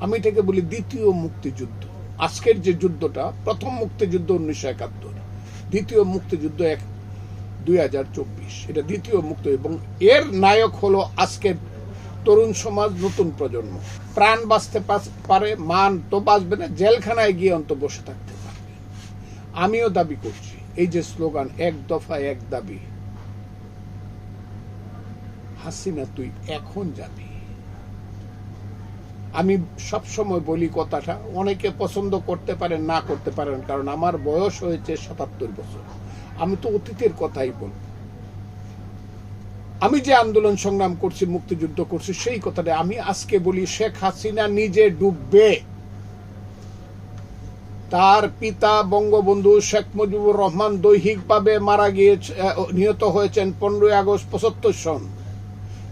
আমি এটাকে বলি দ্বিতীয় মুক্তিযুদ্ধ। আজকের যে যুদ্ধটা, প্রথম মুক্তিযুদ্ধ উনিশশো একাত্তর। দ্বিতীয় মুক্তিযুদ্ধ এক দুই হাজার চব্বিশ। এটা দ্বিতীয় মুক্ত এবং এর নায়ক হলো আজকের তরুণ সমাজ নতুন প্রজন্ম। প্রাণ বাঁচতে পারে, মান তো বাঁচবে না, জেলখানায় গিয়ে অন্ত বসে থাকতে পারবে। আমিও দাবি করছি, এই যে স্লোগান, এক দফা এক দাবি। হাসিনা, তুই এখন যাবি? আমি সব সময় বলি কথাটা, অনেকে পছন্দ করতে পারেন, না করতে পারেন, কারণ আমার বয়স হয়েছে সাতাত্তর বছর। আমি তো অতীতের কথাই বলব। আমি যে আন্দোলন সংগ্রাম করছি, মুক্তিযুদ্ধ করছি, সেই কথাটা আমি আজকে বলি, শেখ হাসিনা নিজে ডুববে। তার পিতা, বঙ্গবন্ধু শেখ মুজিবুর রহমান দৈহিকভাবে মারা গিয়েছে নিহত হয়েছেন পনেরোই আগস্ট পঁচাত্তর সন।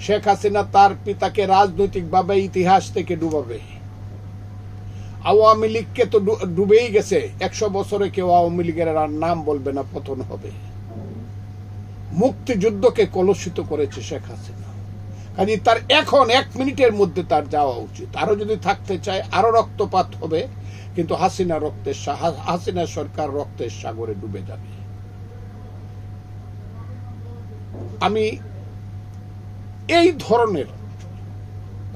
শেখ হাসিনা তার পিতাকে রাজনৈতিকভাবে ইতিহাস থেকে ডুবাবে। আওয়ামী লীগকে তো ডুবেই গেছে। একশো বছরে কেউ আওয়ামী লীগের আর নাম বলবে না, পতন হবে। মুক্তিযুদ্ধকে কলুষিত করেছে শেখ হাসিনা। কাজে তার এখন এক মিনিটের মধ্যে তার যাওয়া উচিত। আরও যদি থাকতে চায়, আরও রক্তপাত হবে, কিন্তু হাসিনা রক্তের হাসিনা সরকার রক্তের সাগরে ডুবে যাবে। আমি এই ধরনের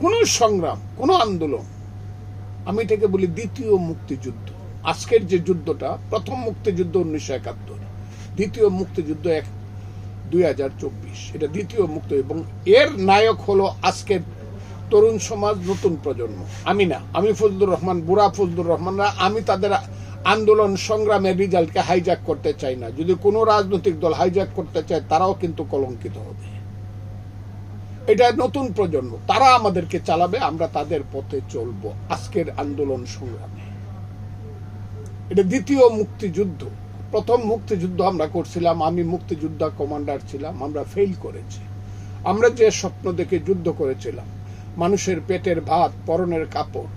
কোন সংগ্রাম, কোন আন্দোলন, আমি এটাকে বলি দ্বিতীয় মুক্তিযুদ্ধ। আজকের যে যুদ্ধটা, প্রথম মুক্তিযুদ্ধ উনিশশো একাত্তর, দ্বিতীয় মুক্তিযুদ্ধ এক দুই হাজার চব্বিশ। এটা দ্বিতীয় মুক্ত এবং এর নায়ক হলো আজকের তরুণ সমাজ নতুন প্রজন্ম। আমি না, আমি ফজলুর রহমান, বুড়া ফজলুর রহমানরা আমি তাদের আন্দোলন সংগ্রামের রেজাল্টকে হাইজ্যাক করতে চাই না। যদি কোনো রাজনৈতিক দল হাইজ্যাক করতে চায়, তারাও কিন্তু কলঙ্কিত হবে। এটা নতুন প্রজন্ম। তারা আমাদেরকে চালাবে, আমরা তাদের পথে চলবো। আজকের আন্দোলন সংগ্রামে। এটা দ্বিতীয় মুক্তিযুদ্ধ। প্রথম মুক্তিযুদ্ধ আমরা করছিলাম, আমি মুক্তিযোদ্ধা কমান্ডার ছিলাম, আমরা ফেল করেছি। আমরা যে স্বপ্ন দেখে যুদ্ধ করেছিলাম, মানুষের পেটের ভাত, পরনের কাপড়,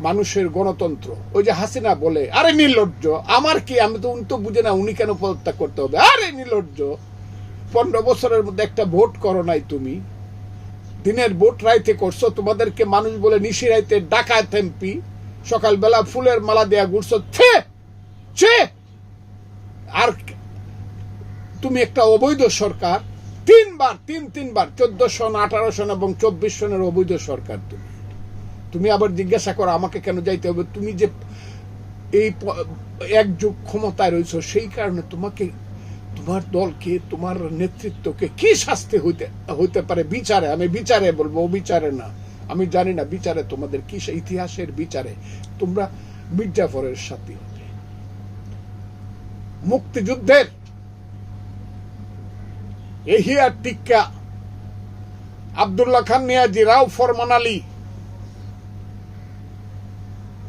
মানুষের গণতন্ত্র, ওই যে হাসিনা বলে, আরে নির্লজ্জ, আমার কি, আমি তো উনি তো বুঝে না, উনি কেন পদত্যাগ করতে হবে? আরে নির্লজ্জ, পনেরো বছরের মধ্যে একটা ভোট করো নাই তুমি দিনের ভোট রাইতে করছ, তোমাদেরকে মানুষ বলে নিশি রাইতে ডাকায় এমপি, সকালবেলা ফুলের মালা দেয়া ঘুরছো, ছে ছে। আর তুমি একটা অবৈধ সরকার, তিনবার, তিন, তিনবার, চোদ্দ সন, আঠারো সন এবং চব্বিশ সনের অবৈধ সরকার তুমি। তুমি আবার জিজ্ঞাসা করো, আমাকে কেন যাইতে হবে? তুমি যে এই প- এক যুগ ক্ষমতায় রয়েছো, সেই কারণে তোমাকে তোমার দলকে, তোমার নেতৃত্বকে কি শাস্তি হইতে হইতে পারে? বিচারে, আমি বিচারে বলব বিচারে না। আমি জানি না বিচারে তোমাদের কি ইতিহাসের বিচারে। তোমরা মির্জাফরের সাথে মুক্তিযুদ্ধের এহিয়া টিক্কা আবদুল্লাহ খান নিয়াজি রাও ফরমান আলী,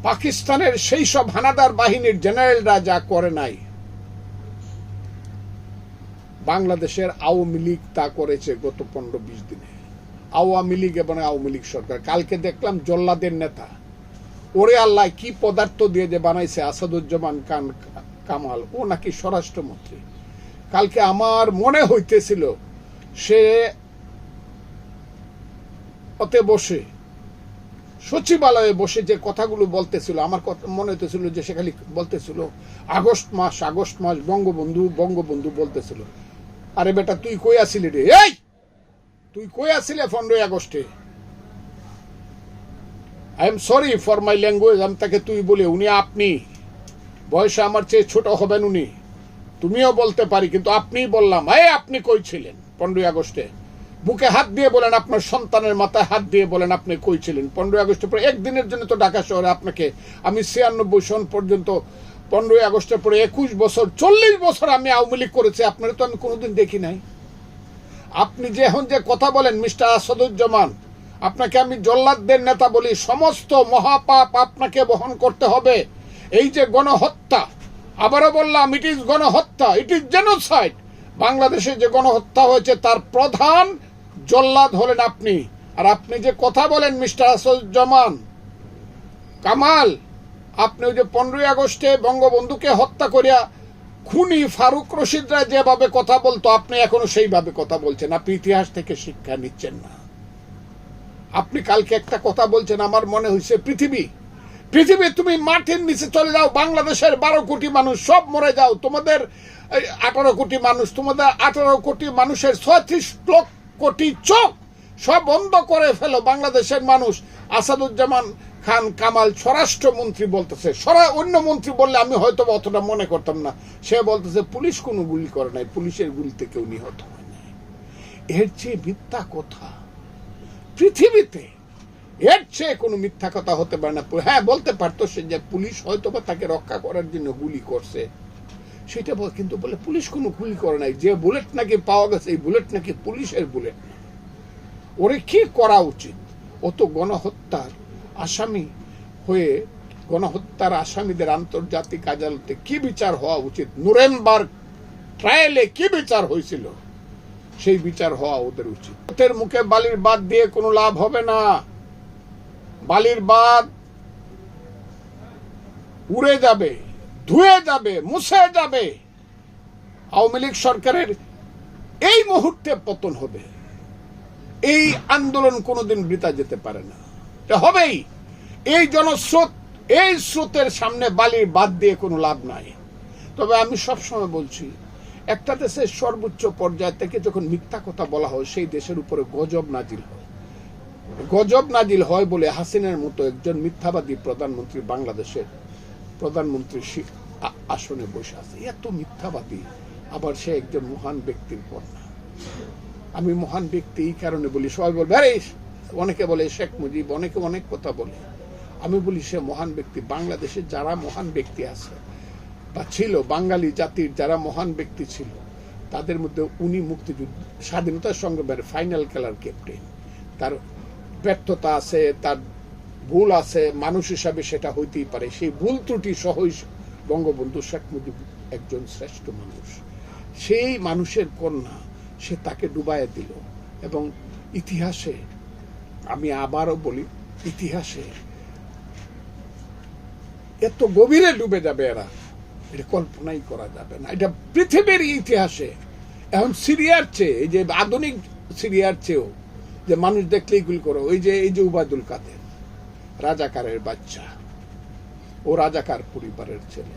পাকিস্তানের সেই সব হানাদার বাহিনীর জেনারেলরা যা করে নাই বাংলাদেশের আওয়ামী লীগ তা করেছে গত পনেরো বিশ দিনে। আওয়ামী লীগ এবং আওয়ামী লীগ সরকার। কালকে দেখলাম জল্লাদের নেতা। ওরে আল্লাহ, কি পদার্থ দিয়ে যে বানাইছে আসাদুজ্জামান খান কামাল। ও নাকি স্বরাষ্ট্রমন্ত্রী। কালকে আমার মনে হইতেছিল সে ওতে বসে, সচিবালয়ে বসে যে কথাগুলো বলতেছিল, আমার কথা মনে হইতেছিল যে সে খালি বলতেছিল, আগস্ট মাস আগস্ট মাস বঙ্গবন্ধু বঙ্গবন্ধু বলতেছিল। আরে বেটা, তুই কই আসিলি রে? এই! তুই কই আসিলে পনেরোই আগস্টে? I am sorry for my language আমি তাকে তুই বলে, উনি আপনি। বয়সে আমার চেয়ে ছোট হবেন উনি। তুমিও বলতে পারি, কিন্তু আপনিই বললাম। এই, আপনি কই ছিলেন পনেরোই আগস্টে? বুকে হাত দিয়ে বলেন, আপনার সন্তানের মাথায় হাত দিয়ে বলেন, আপনি কই ছিলেন? পনেরোই আগস্টের পর একদিনের জন্য তো ঢাকা শহরে আপনাকে আমি ছিয়ানব্বই সন পর্যন্ত পনেরোই আগস্টের পরে একুশ বছর, চল্লিশ বছর আমি আওয়ামী লীগ করেছি, আপনারা তো আমি কোনোদিন দেখি নাই। আপনি যে এখন যে কথা বলেন, মিস্টার আসাদুজ্জামান, আপনাকে আমি জল্লাদদের নেতা বলি, সমস্ত মহাপাপ আপনাকে বহন করতে হবে। এই যে গণহত্যা, আবারও বললাম ইট ইজ গণহত্যা ইট ইজ জেনোসাইড বাংলাদেশে যে গণহত্যা হয়েছে, তার প্রধান জল্লাদ হলেন আপনি। আর আপনি যে কথা বলেন, মিস্টার আসাদুজ্জামান, কামাল আপনি ওই যে পনেরোই আগস্টে বঙ্গবন্ধুকে হত্যা করিয়া খুনি ফারুক রশিদরা যেভাবে কথা বলতো, আপনি এখনও সেইভাবে কথা বলছেন। আপনি ইতিহাস থেকে শিক্ষা নিচ্ছেন না। আপনি কালকে একটা কথা বলছেন, আমার মনে হয়েছে পৃথিবী। পৃথিবী, তুমি মাটির নিচে চলে যাও, বাংলাদেশের বারো কোটি মানুষ সব মরে যাও। তোমাদের আঠারো কোটি মানুষ, তোমাদের আঠারো কোটি মানুষের ছত্রিশ লক্ষ কোটি চোখ সব বন্ধ করে ফেলো বাংলাদেশের মানুষ। আসাদুজ্জামান খান কামাল স্বরাষ্ট্রমন্ত্রী বলতেছে। সরা অন্য মন্ত্রী বললে আমি হয়তো অতটা মনে করতাম না। সে বলতেছে, পুলিশ কোনো গুলি করে নাই। পুলিশের গুলিতে কেউ নিহত হয় নাই। এর চেয়ে মিথ্যা কথা পৃথিবীতে, এর চেয়ে কোনো মিথ্যা কথা হতে পারে না। হ্যাঁ বলতে পারতো সে যে পুলিশ হয়তো বা তাকে রক্ষা করার জন্য গুলি করছে। সেটা কিন্তু বলে পুলিশ কোনো গুলি করে নাই। যে বুলেট নাকি পাওয়া গেছে, এই বুলেট নাকি পুলিশের বুলেট। ওরে কি করা উচিত? অত গণহত্যার আসামি হয়ে গণহত্যার আসামিদের আন্তর্জাতিক আদালতে কি বিচার হওয়া উচিত? নুরেনবার্গ ট্রায়ালে কি বিচার হয়েছিল? সেই বিচার হওয়া ওদের উচিত। ওদের মুখে বালির বাদ দিয়ে কোনো লাভ হবে না। বালির বাদ উড়ে যাবে, ধুয়ে যাবে, মুছে যাবে। আওয়ামী লীগ সরকারের এই মুহূর্তে পতন হবে। এই আন্দোলন কোনোদিন বৃতা যেতে পারে না। এটা হবেই। এই জনস্রোত, এই স্রোতের সামনে বালির বাদ দিয়ে কোনো লাভ নাই। তবে আমি সবসময় বলছি, একটা দেশের সর্বোচ্চ পর্যায় থেকে যখন মিথ্যা কথা বলা হয়, সেই দেশের উপরে গজব নাজিল হয়। গজব নাজিল হয় বলে হাসিনের মতো একজন মিথ্যাবাদী প্রধানমন্ত্রী বাংলাদেশের প্রধানমন্ত্রী আসনে বসে আছে। এত মিথ্যাবাদী, আবার সে একজন মহান ব্যক্তির কন্যা। আমি মহান ব্যক্তি এই কারণে বলি, সবাই বলবে, আরে অনেকে বলে, শেখ মুজিব অনেকে অনেক কথা বলে। আমি বলি, সে মহান ব্যক্তি। বাংলাদেশে যারা মহান ব্যক্তি আছে বা ছিল, বাঙালি জাতির যারা মহান ব্যক্তি ছিল, তাদের মধ্যে উনি মুক্তিযুদ্ধ স্বাধীনতার সংগ্রামের ফাইনাল খেলার ক্যাপ্টেন তার ব্যর্থতা আছে, তার ভুল আছে, মানুষ হিসাবে সেটা হইতেই পারে। সেই ভুল ত্রুটি সহই বঙ্গবন্ধু শেখ মুজিব একজন শ্রেষ্ঠ মানুষ। সেই মানুষের কন্যা, সে তাকে ডুবাইয়ে দিল এবং ইতিহাসে আমি আবারও বলি, ইতিহাসে এত গভীরে ডুবে যাবে এরা, এটা কল্পনাই করা যাবে না। এটা পৃথিবীর ইতিহাসে, এখন সিরিয়ার চেয়ে, এই যে আধুনিক সিরিয়ার চেয়েও, যে মানুষ দেখলেই গুলি করো, ওই যে, এই যে উবায়দুল কাদের, রাজাকারের বাচ্চা, ও রাজাকার পরিবারের ছেলে,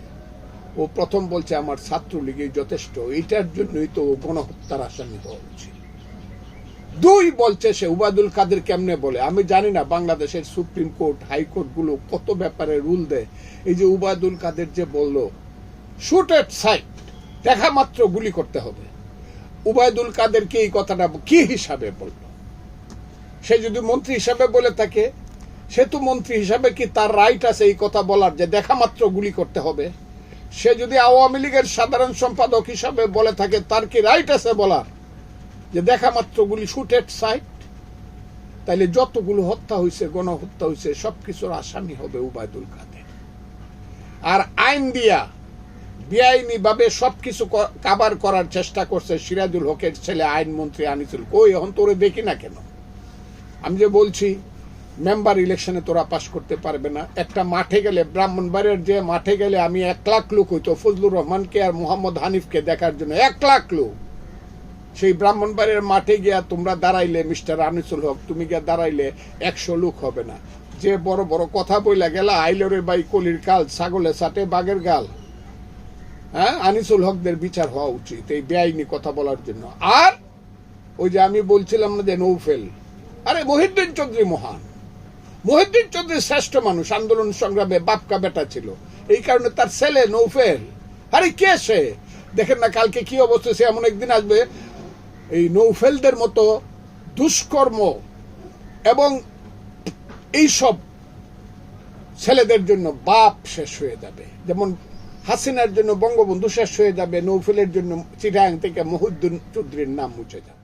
ও প্রথম বলছে, আমার ছাত্রলীগে যথেষ্ট, এইটার জন্যই তো গণহত্যার আসামি হওয়া উচিত। দুই বলছে সে উবায়দুল কাদের কেমনে বলে? আমি জানি না বাংলাদেশের সুপ্রিম কোর্ট হাইকোর্টগুলো কত ব্যাপারে রুল দেয়। এই যে উবায়দুল কাদের যে বলল শুট এট সাইট দেখা মাত্র গুলি করতে হবে। উবায়দুল কাদেরকে এই কথাটা, কি হিসাবে বলল? সে যদি মন্ত্রী হিসাবে বলে থাকে, সে তো মন্ত্রী হিসাবে কি তার রাইট আছে এই কথা বলার, যে দেখা মাত্র গুলি করতে হবে? সে যদি আওয়ামী লীগের সাধারণ সম্পাদক হিসাবে বলে থাকে, তার কি রাইট আছে বলার? যে দেখা মাত্র গুলি শুট এট সাইট, তাইলে যতগুলো হত্যা হয়েছে গণহত্যা হয়েছে সবকিছুর আসামি হবে উবায়দুল কাদের। আর আইন দিয়া বেআইনি ভাবে সবকিছু কাবার করার চেষ্টা করছে সিরাজুল হকের ছেলে আইনমন্ত্রী আনিসুল। কই, এখন তোরে দেখি না কেন? আমি যে বলছি, মেম্বার ইলেকশনে তোরা পাশ করতে পারবে না। একটা মাঠে গেলে, ব্রাহ্মণবাড়িয়ার যে মাঠে গেলে আমি এক লাখ লোক হইতো, ফজলুর রহমানকে আর মোহাম্মদ হানিফকে দেখার জন্য এক লাখ লোক। সেই ব্রাহ্মণবাড়িয়ার মাঠে গিয়া তোমরা দাঁড়াইলে, মিস্টার আনিসুল হক, তুমি গিয়া দাঁড়াইলে একশো লোক হবে না। যে বড় বড় কথা বইলা গেলা আইলরে বাই কলির কাল ছাগলে সাটে বাগের গাল। হ্যাঁ আনিসুল হকদের বিচার হওয়া উচিত, এই বেআইনি কথা বলার জন্য। আর ওই যে আমি বলছিলাম না যে নৌফেল, আরে মহিউদ্দিন চৌধুরী মহান। মহিউদ্দিন চৌধুরী শ্রেষ্ঠ মানুষ, আন্দোলন সংগ্রামে বাপকা বেটা ছিল। এই কারণে তার ছেলে নৌফেল। আরে কে সে? দেখেন না, কালকে কি অবস্থা, সে এমন একদিন আসবে এই নৌফেলদের মতো দুষ্কর্ম এবং এইসব ছেলেদের জন্য বাপ শেষ হয়ে যাবে। যেমন হাসিনার জন্য বঙ্গবন্ধু শেষ হয়ে যাবে, নৌফেলের জন্য চিরাং থেকে মহিউদ্দিন চৌধুরীর নাম মুছে যাবে।